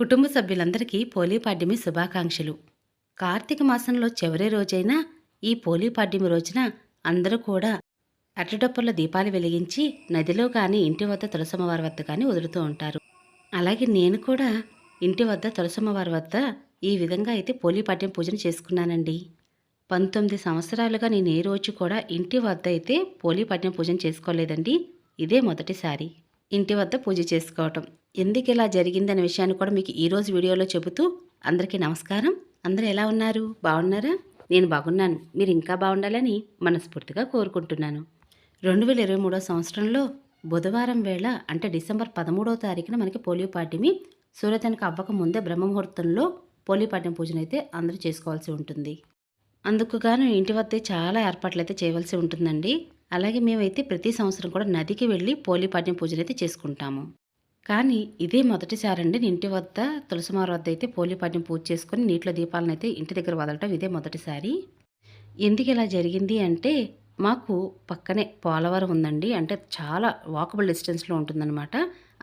కుటుంబ సభ్యులందరికీ పోలీపాడ్యమి శుభాకాంక్షలు. కార్తీక మాసంలో చివరి రోజైన ఈ పోలీపాడ్యమి రోజున అందరూ కూడా అట్టడప్పుల దీపాలు వెలిగించి నదిలో కానీ ఇంటి వద్ద తులసమ్మవారి వద్ద కానీ వదులుతూ ఉంటారు. అలాగే నేను కూడా ఇంటి వద్ద తులసమ్మవారి వద్ద ఈ విధంగా అయితే పోలీపాడ్యం పూజను చేసుకున్నానండి. పంతొమ్మిది సంవత్సరాలుగా నేను ఏ రోజు కూడా ఇంటి వద్ద అయితే పోలీపాడ్యం పూజను చేసుకోలేదండి. ఇదే మొదటిసారి. ఇంటి వద్ద పూజ చేసుకోవటం. ఎందుకు ఇలా జరిగిందనే విషయాన్ని కూడా మీకు ఈరోజు వీడియోలో చెబుతూ అందరికీ నమస్కారం. అందరూ ఎలా ఉన్నారు? బాగున్నారా? నేను బాగున్నాను. మీరు ఇంకా బాగుండాలని మనస్ఫూర్తిగా కోరుకుంటున్నాను. రెండు వేల ఇరవై మూడో సంవత్సరంలో బుధవారం వేళ అంటే డిసెంబర్ పదమూడవ తారీఖున మనకి పోలియో పాటిమి సూర్యతనకు అవ్వక ముందే బ్రహ్మముహూర్తంలో పోలియో పాడ్యం పూజను అయితే అందరూ చేసుకోవాల్సి ఉంటుంది. అందుకు గాను ఇంటి వద్ద చాలా ఏర్పాట్లు అయితే చేయవలసి ఉంటుందండి. అలాగే మేమైతే ప్రతి సంవత్సరం కూడా నదికి వెళ్ళి పోలిపాడ్యం పూజలు అయితే చేసుకుంటాము. కానీ ఇదే మొదటిసారండి ఇంటి వద్ద తులసిమారు వద్ద అయితే పోలిపాడ్యం పూజ చేసుకొని నీటిలో దీపాలను అయితే ఇంటి దగ్గర వదలటం ఇదే మొదటిసారి. ఎందుకు ఇలా జరిగింది అంటే మాకు పక్కనే పోలవరం ఉందండి. అంటే చాలా వాకబుల్ డిస్టెన్స్లో ఉంటుందన్నమాట.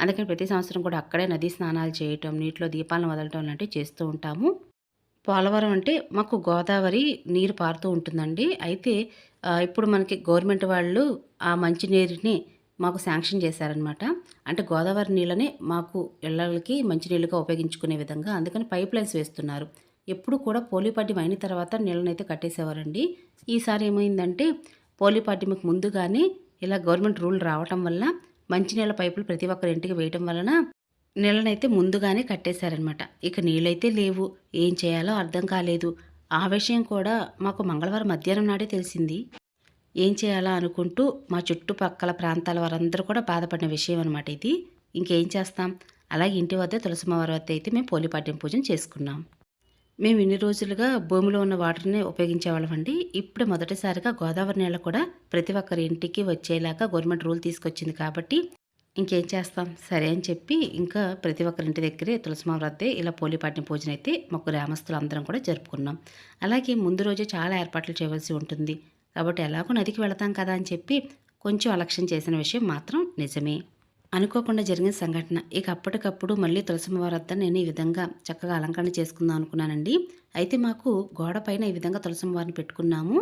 అందుకని ప్రతి సంవత్సరం కూడా అక్కడే నదీ స్నానాలు చేయటం నీటిలో దీపాలను వదలటం లాంటివి చేస్తూ ఉంటాము. పోలవరం అంటే మాకు గోదావరి నీరు పారుతూ ఉంటుందండి. అయితే ఇప్పుడు మనకి గవర్నమెంట్ వాళ్ళు ఆ మంచినీరుని మాకు శాంక్షన్ చేశారనమాట అంటే గోదావరి నీళ్ళనే మాకు ఇళ్ళకి మంచినీళ్ళుగా ఉపయోగించుకునే విధంగా అందుకని పైప్ లైన్స్ వేస్తున్నారు. ఎప్పుడు కూడా పోలీపాడ్యం అయిన తర్వాత నీళ్ళనైతే కట్టేసేవారండి. ఈసారి ఏమైందంటే పోలీపాడ్యంకి ముందుగానే ఇలా గవర్నమెంట్ రూల్ రావటం వల్ల మంచినీళ్ళ పైపులు ప్రతి ఒక్కరి ఇంటికి వేయటం వలన నీళ్ళనైతే ముందుగానే కట్టేశారనమాట ఇక నీళ్ళైతే లేవు. ఏం చేయాలో అర్థం కాలేదు. ఆ విషయం కూడా మాకు మంగళవారం మధ్యాహ్నం నాడే తెలిసింది. ఏం చేయాలా అనుకుంటూ మా చుట్టుపక్కల ప్రాంతాల వారందరూ కూడా బాధపడిన విషయం అనమాట ఇది. ఇంకేం చేస్తాం? అలాగే ఇంటి వద్ద తులసిమ్మవారి వద్ద అయితే మేము పోలిపాడ్యం పూజను చేసుకున్నాం. మేము ఇన్ని రోజులుగా భూమిలో ఉన్న వాటర్ని ఉపయోగించేవాళ్ళమండి. ఇప్పుడు మొదటిసారిగా గోదావరి నీళ్ళ కూడా ప్రతి ఒక్కరి ఇంటికి వచ్చేలాగా గవర్నమెంట్ రూల్ తీసుకొచ్చింది కాబట్టి ఇంకేం చేస్తాం? సరే అని చెప్పి ఇంకా ప్రతి ఒక్కరి ఇంటి దగ్గరే తులసిమావ వద్దే ఇలా పోలిపాటిన పూజన అయితే మాకు గ్రామస్తులు అందరం కూడా జరుపుకున్నాం. అలాగే ముందు రోజే చాలా ఏర్పాట్లు చేయవలసి ఉంటుంది. కాబట్టి ఎలాగో నదికి వెళతాం కదా అని చెప్పి కొంచెం అలక్ష్యం చేసిన విషయం మాత్రం నిజమే. అనుకోకుండా జరిగిన సంఘటన. ఇక అప్పటికప్పుడు మళ్ళీ తులసిమ్మవారి వద్ద నేను ఈ విధంగా చక్కగా అలంకరణ చేసుకుందాం అనుకున్నానండి. అయితే మాకు గోడ పైన ఈ విధంగా తులసిమ్మవారిని పెట్టుకున్నాము.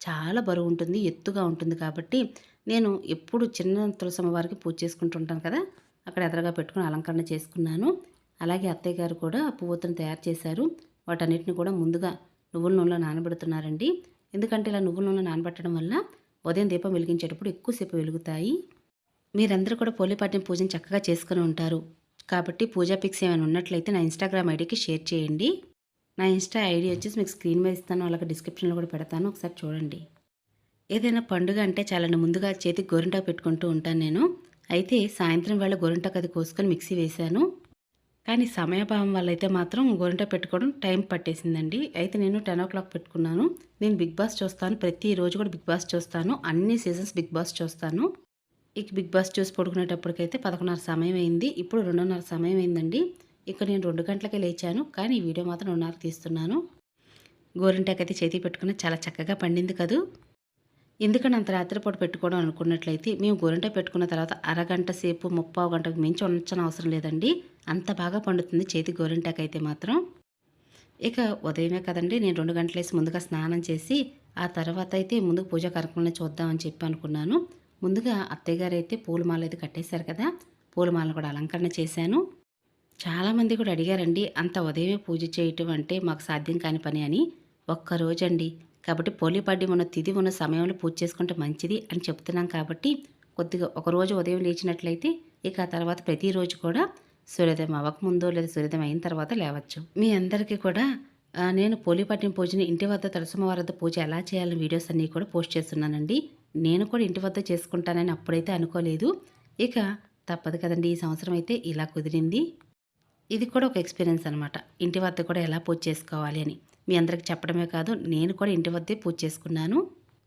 చాలా బరువు ఉంటుంది ఎత్తుగా ఉంటుంది కాబట్టి నేను ఎప్పుడు చిన్న తులసమ్మవారికి పూజ చేసుకుంటుంటాను కదా అక్కడ ఎదరగా పెట్టుకుని అలంకరణ చేసుకున్నాను. అలాగే అత్తయ్య గారు కూడా పువ్వుతను తయారు చేశారు. వాటన్నిటిని కూడా ముందుగా నువ్వుల నూనెలో నానబెడుతున్నారండి. ఎందుకంటే ఇలా నువ్వుల నూనె నానబెట్టడం వల్ల ఉదయం దీపం వెలిగించేటప్పుడు ఎక్కువసేపు వెలుగుతాయి. మీరందరూ కూడా పోలిపాట్యం పూజను చక్కగా చేసుకుని ఉంటారు. కాబట్టి పూజా పిక్స్ ఏమైనా ఉన్నట్లయితే నా ఇన్స్టాగ్రామ్ ఐడికి షేర్ చేయండి. నా ఇన్స్టా ఐడి వచ్చేసి మీకు స్క్రీన్ మీద ఇస్తాను అలాగే డిస్క్రిప్షన్లో కూడా పెడతాను. ఒకసారి చూడండి. ఏదైనా పండుగ అంటే చాలా ముందుగా చేతికి గోరింటాకు పెట్టుకుంటూ ఉంటాను నేను. అయితే సాయంత్రం వేళ గోరింటాకు అది కోసుకొని మిక్సీ వేశాను. కానీ సమయభావం వల్ల అయితే మాత్రం గోరింట పెట్టుకోవడం టైం పట్టేసిందండి. అయితే నేను టెన్ ఓ క్లాక్ పెట్టుకున్నాను. నేను బిగ్ బాస్ చూస్తాను. ప్రతిరోజు కూడా బిగ్ బాస్ చూస్తాను. అన్ని సీజన్స్ బిగ్ బాస్ చూస్తాను. ఇక బిగ్ బాస్ చూసి పడుకునేటప్పటికైతే పదకొండున్నర సమయం అయింది ఇప్పుడు రెండున్నర సమయం అయిందండి ఇక నేను రెండు గంటలకే లేచాను. కానీ ఈ వీడియో మాత్రం రెండున్నర తీస్తున్నాను. గోరింటాకైతే చేతి చేతికి పెట్టుకుని చాలా చక్కగా పండింది కదూ. ఎందుకంటే అంత రాత్రిపూట పెట్టుకోవడం అనుకున్నట్లయితే మేము గోరింట పెట్టుకున్న తర్వాత అరగంట సేపు ముప్పావు గంటకు మించి ఉంచని అవసరం లేదండి. అంత బాగా పండుతుంది చేతి గోరింటాకు మాత్రం. ఇక ఉదయమే కదండి నేను రెండు గంటలేసి ముందుగా స్నానం చేసి ఆ తర్వాత అయితే ముందు పూజ కార్యక్రమాలను చూద్దామని చెప్పి అనుకున్నాను. ముందుగా అత్తయ్యగారు అయితే పూలమాల అయితే కట్టేశారు కదా పూలమాలను కూడా అలంకరణ చేశాను. చాలామంది కూడా అడిగారండి అంత ఉదయమే పూజ చేయటం అంటే మాకు సాధ్యం కాని పని అని. ఒక్కరోజండి కాబట్టి పోలిపాడ్యం ఉన్న తిది ఉన్న సమయంలో పూజ చేసుకుంటే మంచిది అని చెప్తున్నాం కాబట్టి కొద్దిగా ఒకరోజు ఉదయం లేచినట్లయితే ఇక ఆ తర్వాత ప్రతిరోజు కూడా సూర్యోదయం అవ్వకముందో లేదా సూర్యోదయం అయిన తర్వాత లేవచ్చు. మీ అందరికీ కూడా నేను పోలిపాట్యం పూజని ఇంటి వద్ద తులసమ్మవారి వద్ద పూజ ఎలా చేయాలని వీడియోస్ అన్నీ కూడా పోస్ట్ చేస్తున్నానండి. నేను కూడా ఇంటి వద్ద చేసుకుంటానని అప్పుడైతే అనుకోలేదు. ఇక తప్పదు కదండి ఈ సంవత్సరం అయితే ఇలా కుదిరింది. ఇది కూడా ఒక ఎక్స్పీరియన్స్ అనమాట ఇంటి వద్ద కూడా ఎలా పూజ చేసుకోవాలి అని. మీ అందరికి చెప్పడమే కాదు నేను కూడా ఇంటి వద్దే పూజ చేసుకున్నాను.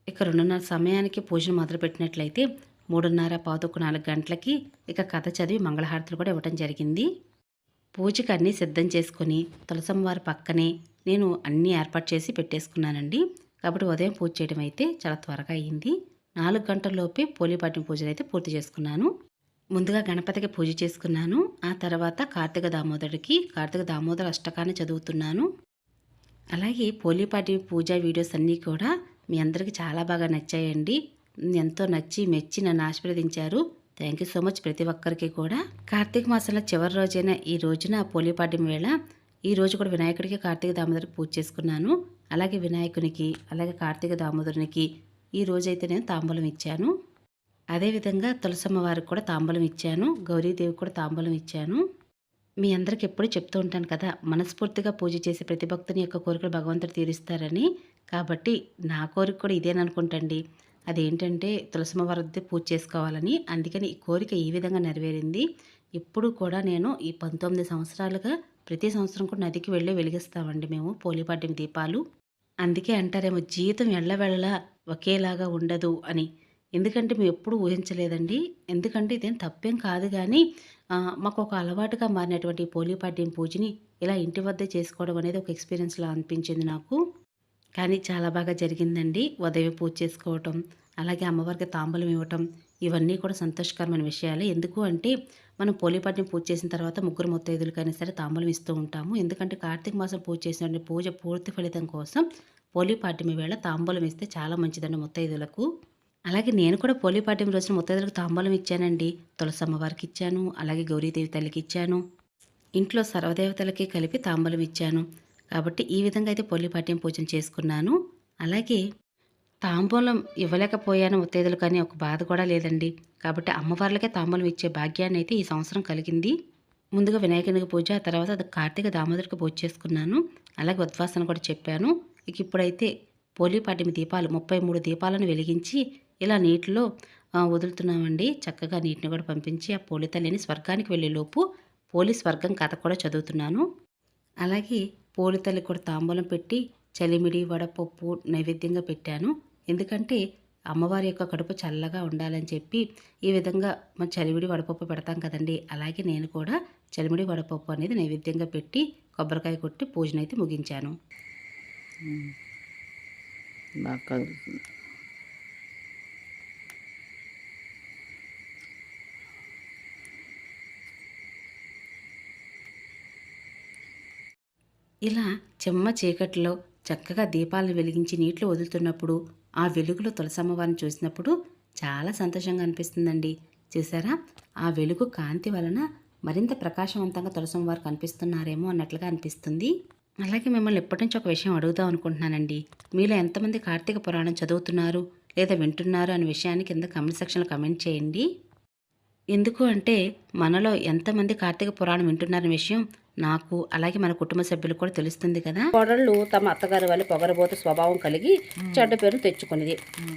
ఇక రెండున్నర సమయానికి పూజను మొదలుపెట్టినట్లయితే మూడున్నర పాతొక్క నాలుగు గంటలకి ఇక కథ చదివి మంగళహారతులు కూడా ఇవ్వడం జరిగింది. పూజకి అన్నీ సిద్ధం చేసుకొని తులసమ్మవారి పక్కనే నేను అన్నీ ఏర్పాటు చేసి పెట్టేసుకున్నానండి. కాబట్టి ఉదయం పూజ చేయడం అయితే చాలా త్వరగా అయింది. నాలుగు గంటల్లోపే పోలిపాటిని పూజలు అయితే పూర్తి చేసుకున్నాను. ముందుగా గణపతికి పూజ చేసుకున్నాను. ఆ తర్వాత కార్తీక దామోదరుడికి కార్తీక దామోదర అష్టకాన్ని చదువుతున్నాను. అలాగే పోలీపాటి పూజ వీడియోస్ అన్నీ కూడా మీ అందరికీ చాలా బాగా నచ్చాయండి. ఎంతో నచ్చి మెచ్చి నన్ను ఆశీర్వదించారు. థ్యాంక్ యూ సో మచ్ ప్రతి ఒక్కరికి కూడా. కార్తీక మాసంలో చివరి రోజైన ఈ రోజున పోలీపాడ్యం వేళ ఈ రోజు కూడా వినాయకుడికి కార్తీక దామోదరికి పూజ చేసుకున్నాను. అలాగే వినాయకునికి అలాగే కార్తీక దామోదరునికి ఈ రోజైతే నేను తాంబూలం ఇచ్చాను. అదేవిధంగా తులసమ్మ వారికి కూడా తాంబూలం ఇచ్చాను. గౌరీదేవికి కూడా తాంబూలం ఇచ్చాను. మీ అందరికి ఎప్పుడూ చెప్తూ ఉంటాను కదా మనస్ఫూర్తిగా పూజ చేసే ప్రతి భక్తుని యొక్క కోరికలు భగవంతుడు తీరుస్తారని. కాబట్టి నా కోరిక కూడా ఇదేననుకుంటండి. అదేంటంటే తులసమ్మ వారి పూజ చేసుకోవాలని. అందుకని ఈ కోరిక ఈ విధంగా నెరవేరింది. ఇప్పుడు కూడా నేను ఈ పంతొమ్మిది సంవత్సరాలుగా ప్రతి సంవత్సరం కూడా నదికి వెళ్ళి వెలిగిస్తామండి మేము పోలిపాడ్యం దీపాలు. అందుకే అంటారేమో జీవితం ఎళ్ళవెళ్ళలా ఒకేలాగా ఉండదు అని. ఎందుకంటే మేము ఎప్పుడు ఊహించలేదండి. ఎందుకంటే ఇదేం తప్పేం కాదు కానీ మాకు ఒక అలవాటుగా మారినటువంటి ఈ పోలిపాడ్యం పూజని ఇలా ఇంటి వద్దే చేసుకోవడం అనేది ఒక ఎక్స్పీరియన్స్లా అనిపించింది నాకు. కానీ చాలా బాగా జరిగిందండి. ఉదయం పూజ చేసుకోవటం అలాగే అమ్మవారికి తాంబూలం ఇవ్వటం ఇవన్నీ కూడా సంతోషకరమైన విషయాలే. ఎందుకు అంటే మనం పోలిపాడ్యం పూజ చేసిన తర్వాత ముగ్గురు ముత్తైదులకైనా సరే తాంబూలం ఇస్తూ ఉంటాము. ఎందుకంటే కార్తీక మాసం పూజ చేసిన పూజ పూర్తి ఫలితం కోసం పోలిపాడ్యం వేళ తాంబూలం ఇస్తే చాలా మంచిదండి ముత్తైదులకు. అలాగే నేను కూడా పోలిపాడ్యం రోజున ముత్తైదులకు తాంబూలం ఇచ్చానండి. తులసమ్మ వారికి ఇచ్చాను అలాగే గౌరీదేవి తల్లికి ఇచ్చాను. ఇంట్లో సర్వదేవతలకి కలిపి తాంబూలం ఇచ్చాను. కాబట్టి ఈ విధంగా అయితే పొల్లిపాట్యం పూజను చేసుకున్నాను. అలాగే తాంబూలం ఇవ్వలేకపోయాను ఉత్తేదులు కానీ ఒక బాధ కూడా లేదండి. కాబట్టి అమ్మవార్లకే తాంబూలం ఇచ్చే భాగ్యాన్ని అయితే ఈ సంవత్సరం కలిగింది. ముందుగా వినాయకునికి పూజ ఆ తర్వాత కార్తీక దామోదరికి పూజ చేసుకున్నాను. అలాగే ఉద్వాసన కూడా చెప్పాను. ఇక ఇప్పుడైతే పోలిపాటిమి దీపాలు ముప్పై మూడు దీపాలను వెలిగించి ఇలా నీటిలో వదులుతున్నామండి. చక్కగా నీటిని కూడా పంపించి ఆ పోలి తల్లిని స్వర్గానికి వెళ్ళేలోపు పోలి స్వర్గం కథ కూడా చదువుతున్నాను. అలాగే పోలి తల్లి కూడా తాంబూలం పెట్టి చలిమిడి వడపప్పు నైవేద్యంగా పెట్టాను. ఎందుకంటే అమ్మవారి యొక్క కడుపు చల్లగా ఉండాలని చెప్పి ఈ విధంగా మన చలిమిడి వడపప్పు పెడతాం కదండి. అలాగే నేను కూడా చలిమిడి వడపప్పు అనేది నైవేద్యంగా పెట్టి కొబ్బరికాయ కొట్టి పూజనైతే ముగించాను. బాగా ఇలా చెమ్మ చీకటిలో చక్కగా దీపాలను వెలిగించి నీటిలో వదులుతున్నప్పుడు ఆ వెలుగులో తులసమ్మవారిని చూసినప్పుడు చాలా సంతోషంగా అనిపిస్తుందండి. చూసారా? ఆ వెలుగు కాంతి వలన మరింత ప్రకాశవంతంగా తులసమ్మవారు కనిపిస్తున్నారేమో అన్నట్లుగా అనిపిస్తుంది. అలాగే మిమ్మల్ని ఎప్పటి నుంచి ఒక విషయం అడుగుదాం అనుకుంటున్నానండి. మీలో ఎంతమంది కార్తీక పురాణం చదువుతున్నారు లేదా వింటున్నారు అనే విషయాన్ని కింద కమెంట్ సెక్షన్లో కమెంట్ చేయండి. ఎందుకు అంటే మనలో ఎంతమంది కార్తీక పురాణం వింటున్నారనే విషయం నాకు అలాగే మన కుటుంబ సభ్యులకు కూడా తెలుస్తుంది కదా. కోడళ్ళు తమ అత్తగారి వల్ల పొగరబోతు స్వభావం కలిగి చెడ్డ పేరు తెచ్చుకునేది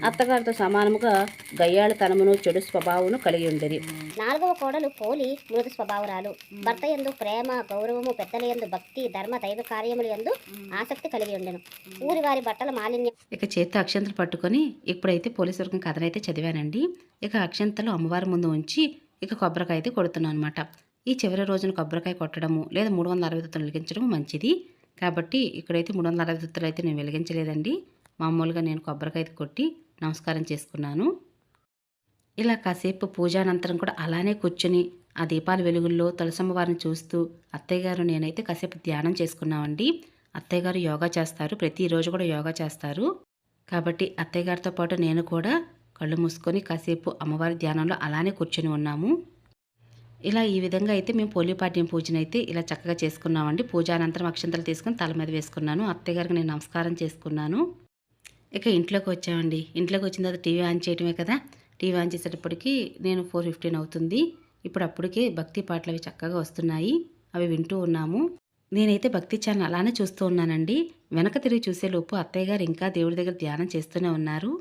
అత్తగారితో సమానముగా గయ్యాళితనమును చెడు స్వభావమును కలిగి ఉండేది. నాలుగవ కోడలు పోలి మృదు స్వభావరాలు. భర్త యందు ప్రేమ గౌరవము పెద్దల యందు భక్తి ధర్మ దైవ కార్యముల యందు ఆసక్తి కలిగి ఉండెను. ఊరి వారి బట్టల మాలిన్యం ఇక చేత్తో అక్షంతలు పట్టుకొని ఇప్పుడైతే పోలీసు వర్గం కథనైతే చదివానండి. ఇక అక్షంతలు అమ్మవారి ముందు ఉంచి ఇక కొబ్బరికాయ అయితే కొడుతున్నాను అనమాట ఈ చివరి రోజున కొబ్బరికాయ కొట్టడము లేదా మూడు వందల అరవై తొత్తులు వెలిగించడం మంచిది. కాబట్టి ఇక్కడైతే మూడు వందల అరవై తొత్తులు అయితే నేను వెలిగించలేదండి. మామూలుగా నేను కొబ్బరికాయ కొట్టి నమస్కారం చేసుకున్నాను. ఇలా కాసేపు పూజానంతరం కూడా అలానే కూర్చొని ఆ దీపాల వెలుగుల్లో తులసమ్మవారిని చూస్తూ అత్తయ్య గారు నేనైతే కాసేపు ధ్యానం చేసుకున్నామండి. అత్తయ్య గారు యోగా చేస్తారు. ప్రతిరోజు కూడా యోగా చేస్తారు. కాబట్టి అత్తయ్య గారితో పాటు నేను కూడా కళ్ళు మూసుకొని కాసేపు అమ్మవారి ధ్యానంలో అలానే కూర్చొని ఉన్నాము. ఇలా ఈ విధంగా అయితే మేము పోలిపాడ్యం పూజను అయితే ఇలా చక్కగా చేసుకున్నామండి. పూజ అనంతరం అక్షంతలు తీసుకొని తల మీద వేసుకున్నాను. అత్తయ్యగారికి నేను నమస్కారం చేసుకున్నాను. ఇక ఇంట్లోకి వచ్చామండి. ఇంట్లోకి వచ్చిన తర్వాత టీవీ ఆన్ చేయడమే కదా. టీవీ ఆన్ చేసేటప్పటికి నేను ఫోర్ ఫిఫ్టీన్ అవుతుంది. ఇప్పుడు అప్పటికే భక్తి పాటలు అవి చక్కగా వస్తున్నాయి. అవి వింటూ ఉన్నాము. నేనైతే భక్తి ఛానల్ అలానే చూస్తూ ఉన్నానండి. వెనక తిరిగి చూసేలోపు అత్తయ్య గారు ఇంకా దేవుడి దగ్గర ధ్యానం చేస్తూనే ఉన్నారు.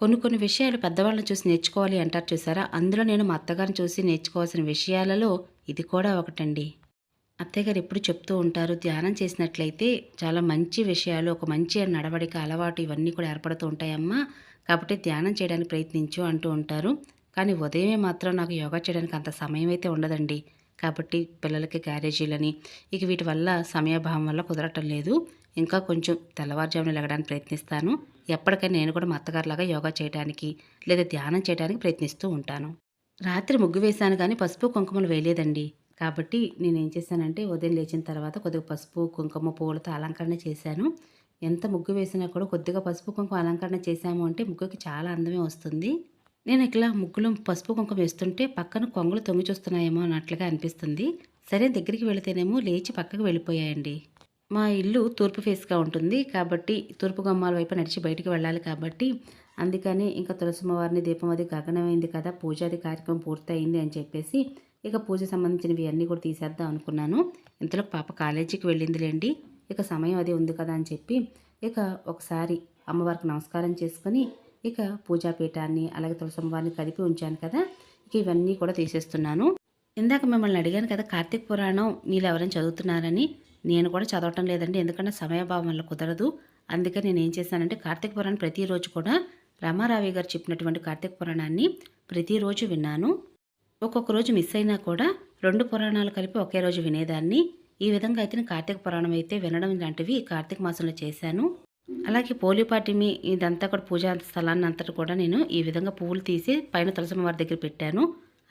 కొన్ని కొన్ని విషయాలు పెద్దవాళ్ళని చూసి నేర్చుకోవాలి అంటారు చూసారా? అందులో నేను మా అత్తగారిని చూసి నేర్చుకోవాల్సిన విషయాలలో ఇది కూడా ఒకటండి. అత్తయ్య గారు ఎప్పుడు చెప్తూ ఉంటారు ధ్యానం చేసినట్లయితే చాలా మంచి విషయాలు ఒక మంచి నడవడిక అలవాటు ఇవన్నీ కూడా ఏర్పడుతూ ఉంటాయమ్మా. కాబట్టి ధ్యానం చేయడానికి ప్రయత్నించు అంటూ ఉంటారు. కానీ ఉదయమే మాత్రం నాకు యోగా చేయడానికి అంత సమయం అయితే ఉండదండి. కాబట్టి పిల్లలకి గ్యారేజీలని ఇక వీటి వల్ల సమయభావం వల్ల కుదరటం లేదు. ఇంకా కొంచెం తెల్లవారుజామున లెగడానికి ప్రయత్నిస్తాను. ఎప్పటికైనా నేను కూడా మా అత్తగారిలాగా యోగా చేయడానికి లేదా ధ్యానం చేయడానికి ప్రయత్నిస్తూ ఉంటాను. రాత్రి ముగ్గు వేశాను కానీ పసుపు కుంకుమలు వేయలేదండి. కాబట్టి నేను ఏం చేశానంటే ఉదయం లేచిన తర్వాత కొద్దిగా పసుపు కుంకుమ పూలతో అలంకరణ చేశాను. ఎంత ముగ్గు వేసినా కూడా కొద్దిగా పసుపు కుంకుమ అలంకరణ చేశాము అంటే ముగ్గుకి చాలా అందమే వస్తుంది. నేను ఇట్లా ముగ్గులో పసుపు కుంకుమ వేస్తుంటే పక్కన కొంగలు తొంగి చూస్తున్నాయేమో అన్నట్లుగా అనిపిస్తుంది. సరే దగ్గరికి వెళితేనేమో లేచి పక్కకు వెళ్ళిపోయాయండి. మా ఇల్లు తూర్పు ఫేస్గా ఉంటుంది కాబట్టి తూర్పు గమ్మాల వైపు నడిచి బయటికి వెళ్ళాలి కాబట్టి అందుకని ఇంకా తులసిమ్మవారిని దీపం అది గగనమైంది కదా పూజాది కార్యక్రమం పూర్తయింది అని చెప్పేసి ఇక పూజ సంబంధించినవి అన్నీ కూడా తీసేద్దాం అనుకున్నాను. ఇంతలో పాప కాలేజీకి వెళ్ళిందిలేండి ఇక సమయం అది ఉంది కదా అని చెప్పి ఇక ఒకసారి అమ్మవారికి నమస్కారం చేసుకొని ఇక పూజాపీఠాన్ని అలాగే తులసమ్మవారిని కలిపి ఉంచాను కదా ఇక ఇవన్నీ కూడా తీసేస్తున్నాను. ఇందాక మిమ్మల్ని అడిగాను కదా కార్తీక పురాణం మీరు ఎవరైనా చదువుతున్నారని నేను కూడా చదవటం లేదండి. ఎందుకంటే సమయభావం వల్ల కుదరదు. అందుకే నేను ఏం చేశానంటే కార్తీక పురాణం ప్రతిరోజు కూడా రామారావి గారు చెప్పినటువంటి కార్తీక పురాణాన్ని ప్రతిరోజు విన్నాను. ఒక్కొక్క రోజు మిస్ అయినా కూడా రెండు పురాణాలు కలిపి ఒకే రోజు వినేదాన్ని. ఈ విధంగా అయితే నేను కార్తీక పురాణం అయితే వినడం లాంటివి కార్తీక మాసంలో చేశాను. అలాగే పోలిపాటిమి ఇదంతా కూడా పూజా స్థలాన్ని అంతటి కూడా నేను ఈ విధంగా పువ్వులు తీసి పైన తులసమ్మవారి దగ్గర పెట్టాను.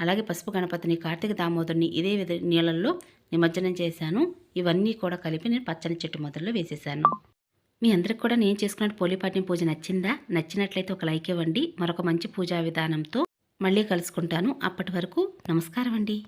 అలాగే పసుపు గణపతిని కార్తీక దామోదరుని ఇదే విధ నీళ్ళల్లో నిమజ్జనం చేశాను. ఇవన్నీ కూడా కలిపి నేను పచ్చని చెట్టు మొదల్లో వేసేసాను. మీ అందరికి కూడా నేను చేసుకున్న పోలిపాట్యం పూజ నచ్చిందా? నచ్చినట్లయితే ఒక లైక్ ఇవ్వండి. మరొక మంచి పూజా విధానంతో మళ్ళీ కలుసుకుంటాను. అప్పటి వరకు నమస్కారం అండి.